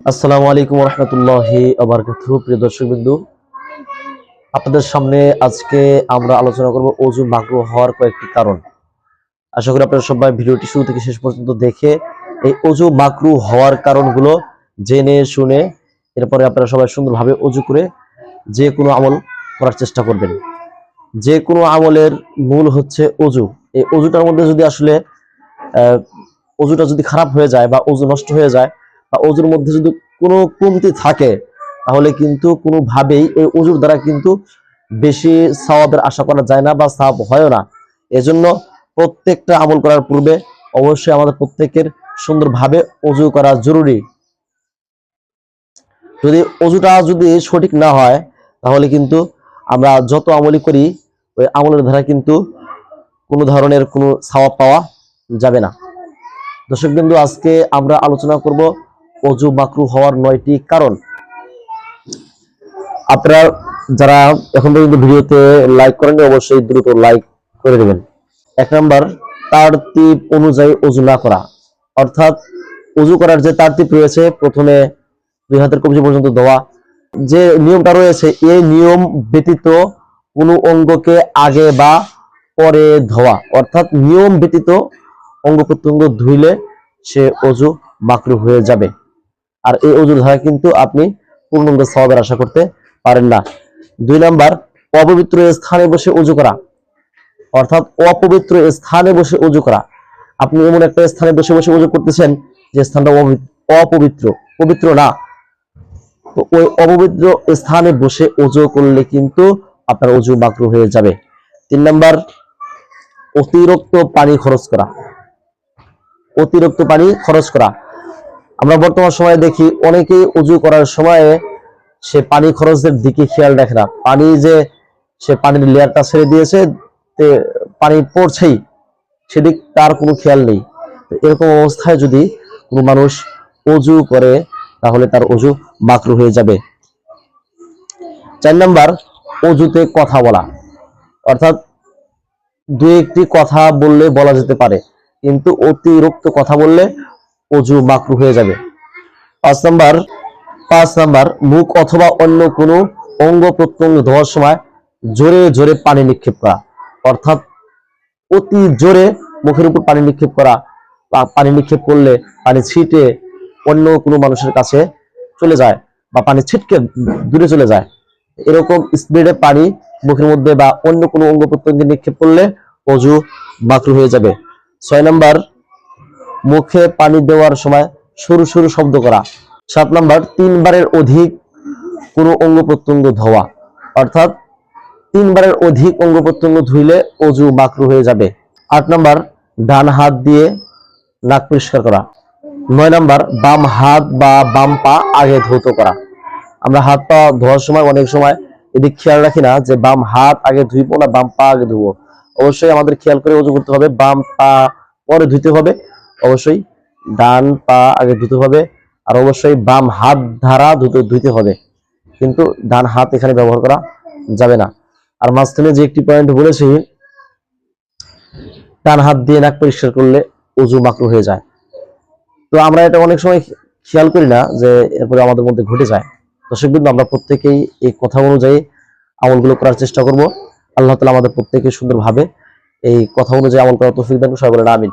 আসসালামু আলাইকুম রহমতুল্লাহি আবরকাত প্রিয় দর্শক বিন্দু আপনাদের সামনে আজকে আমরা আলোচনা করব অজু মাকরু হওয়ার কয়েকটি কারণ। আশা করি আপনারা সবাই ভিডিওটি শুরু থেকে শেষ পর্যন্ত দেখে এই অজু মাকরু হওয়ার কারণগুলো জেনে, শুনে, এরপরে আপনারা সবাই সুন্দরভাবে অজু করে যে কোনো আমল করার চেষ্টা করবেন। যে কোনো আমলের মূল হচ্ছে অজু এই অজুটার মধ্যে যদি আসলে অজুটা যদি খারাপ হয়ে যায় বা অজু নষ্ট হয়ে যায় বা অজুর মধ্যে যদি কোনো কমতি থাকে, তাহলে কিন্তু কোনোভাবেই এই অজুর দ্বারা কিন্তু বেশি সওয়াবের আশা করা যায় না বা সওয়াব হয় না। এজন্য প্রত্যেকটা আমল করার পূর্বে অবশ্যই আমাদের প্রত্যেকের সুন্দরভাবে অজু করা জরুরি। যদি অজুটা যদি সঠিক না হয়, তাহলে কিন্তু আমরা যত আমলই করি, ওই আমলের দ্বারা কিন্তু কোনো ধরনের কোনো সওয়াব পাওয়া যাবে না। দর্শক বিন্দু আজকে আমরা আলোচনা করব অজু মাকরু হওয়ার নয়টি কারণ। আপনারা যারা এখন পর্যন্ত ভিডিওতে লাইক করেননি, অবশ্যই দ্রুত লাইক করে দেবেন। এক নাম্বার তারতিব অনুযায়ী অজু না করা। অর্থাৎ অজু করার যে তারতিব রয়েছে, প্রথমে দুই হাতের কবজি পর্যন্ত দেওয়া। যে নিয়মটা রয়েছে, এই নিয়ম ব্যতীত কোনো অঙ্গকে আগে বা পরে ধোয়া। অর্থাৎ নিয়ম ব্যতীত অঙ্গ প্রত্যঙ্গ ধুইলে সে অজু মাকরু হয়ে যাবে। আর এই অজুর ধারা কিন্তু আপনি পূর্ণাঙ্গ সওয়াবের আশা করতে পারেন না। দুই নাম্বার, অপবিত্র স্থানে বসে অজু করা। অর্থাৎ অপবিত্র স্থানে বসে অজু করা। আপনি এমন একটা স্থানে বসে বসে অজু করতেছেন যে স্থানটা অপবিত্র, পবিত্র না। তো ওই অপবিত্র স্থানে বসে উজু করলে কিন্তু আপনার অজু মাকরু হয়ে যাবে। তিন নাম্বার, অতিরিক্ত পানি খরচ করা। অতিরিক্ত পানি খরচ করা। আমরা বর্তমান সময়ে দেখি অনেকেই উজু করার সময়ে সে পানি খরচের দিকে খেয়াল রাখে না। পানি যে সে পানির লেয়ারটা ছেড়ে দিয়েছে পানি পড়ছেই, সেদিক তার কোনো খেয়াল নেই। এরকম অবস্থায় যদি কোনো মানুষ অজু করে, তাহলে তার অজু মাকরু হয়ে যাবে। চার নাম্বার অজুতে কথা বলা। অর্থাৎ দু একটি কথা বললে বলা যেতে পারে, কিন্তু অতিরিক্ত কথা বললে অজু মাকরু হয়ে যাবে। পাঁচ নাম্বার পাঁচ নাম্বার, মুখ অথবা অন্য কোনো অঙ্গ প্রত্যঙ্গ ধোয়ার সময় জোরে জোরে পানি নিক্ষেপ করা। অর্থাৎ অতি জোরে মুখের উপর পানি নিক্ষেপ করা বা পানি নিক্ষেপ করলে পানি ছিটে অন্য কোনো মানুষের কাছে চলে যায় বা পানি ছিটকে দূরে চলে যায়। এরকম স্পিডে পানি মুখের মধ্যে বা অন্য কোনো অঙ্গ প্রত্যঙ্গে নিক্ষেপ করলে অজু মাকরু হয়ে যাবে। ছয় নাম্বার মুখে পানি দেওয়ার সময় সরু সরু শব্দ করা। সাত নাম্বার, তিনবারের অধিক কোনো অঙ্গ প্রত্যঙ্গ ধোয়া। অর্থাৎ তিনবারের অধিক অঙ্গ প্রত্যঙ্গ ধুইলে অজু মাকরু হয়ে যাবে। আট নাম্বার, ডান হাত দিয়ে নাক পরিষ্কার করা। নয় নাম্বার, বাম হাত বা বাম পা আগে ধৌত করা। আমরা হাত পা ধোয়ার সময় অনেক সময় এদিক খেয়াল রাখি না যে বাম হাত আগে ধুইবো না বাম পা আগে ধুবো। অবশ্যই আমাদের খেয়াল করে অজু করতে হবে, বাম পা পরে ধুইতে হবে। অবশ্যই ডান পা আগে ধুতে হবে আর অবশ্যই বাম হাত ধারা ধুতে হবে। কিন্তু ডান হাত এখানে ব্যবহার করা যাবে না। আর মাঝখানে যে একটি পয়েন্ট বলেছি, ডান হাত দিয়ে নাক পরিষ্কার করলে অজু মাকরু হয়ে যায়। তো আমরা এটা অনেক সময় খেয়াল করি না যে এরপরে আমাদের মধ্যে ঘটে যায়। দর্শক কিন্তু আমরা প্রত্যেকেই এই কথা অনুযায়ী আমলগুলো করার চেষ্টা করব। আল্লাহ তালা আমাদের প্রত্যেকে সুন্দরভাবে এই কথা অনুযায়ী আমল করার তৌফিক দান সবাই বলেন আমিন।